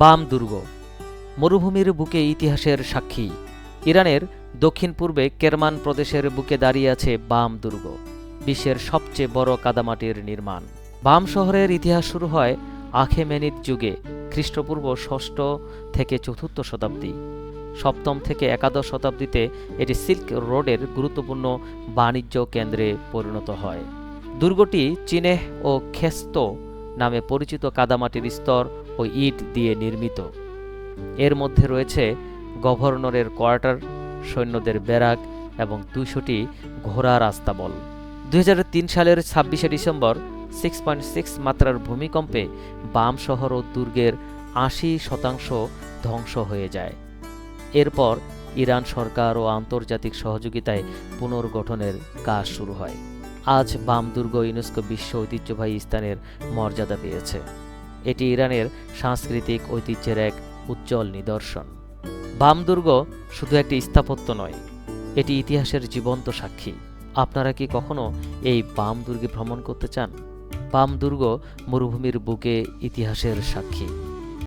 বাম দুর্গ, মরুভূমির বুকে ইতিহাসের সাক্ষী। ইরানের দক্ষিণ পূর্বে কেরমান প্রদেশের বুকে দাঁড়িয়ে আছে বাম দুর্গ, বিশ্বের সবচেয়ে বড় কাদামাটির নির্মাণ। বাম শহরের ইতিহাস শুরু হয় আখেমেনিদ যুগে, খ্রিস্টপূর্ব ষষ্ঠ থেকে চতুর্থ শতাব্দী। সপ্তম থেকে একাদশ শতাব্দীতে এটি সিল্ক রোডের গুরুত্বপূর্ণ বাণিজ্য কেন্দ্রে পরিণত হয়। দুর্গটি চিনেহ ও খেস্ত নামে পরিচিত কাদামাটির স্তর ও ইট দিয়ে নির্মিত। এর মধ্যে রয়েছে গভর্নরের কোয়ার্টার, সৈন্যদের ব্যারাক এবং দুইশোটি ঘোড়ার আস্তাবল দুই সালের ছাব্বিশে ডিসেম্বর সিক্স পয়েন্ট সিক্স মাত্রার ভূমিকম্পে বাম শহর ও দুর্গের আশি শতাংশ ধ্বংস হয়ে যায়। এরপর ইরান সরকার ও আন্তর্জাতিক সহযোগিতায় পুনর্গঠনের কাজ শুরু হয়। আজ বাম দুর্গ ইউনেস্কো বিশ্ব ঐতিহ্যবাহী স্থানের মর্যাদা পেয়েছে। এটি ইরানের সাংস্কৃতিক ঐতিহ্যের এক উজ্জ্বল নিদর্শন। বাম দুর্গ শুধু একটি স্থাপত্য নয়, এটি ইতিহাসের জীবন্ত সাক্ষী। আপনারা কি কখনো এই বাম দুর্গে ভ্রমণ করতে চান? বাম দুর্গ মরুভূমির বুকে ইতিহাসের সাক্ষী।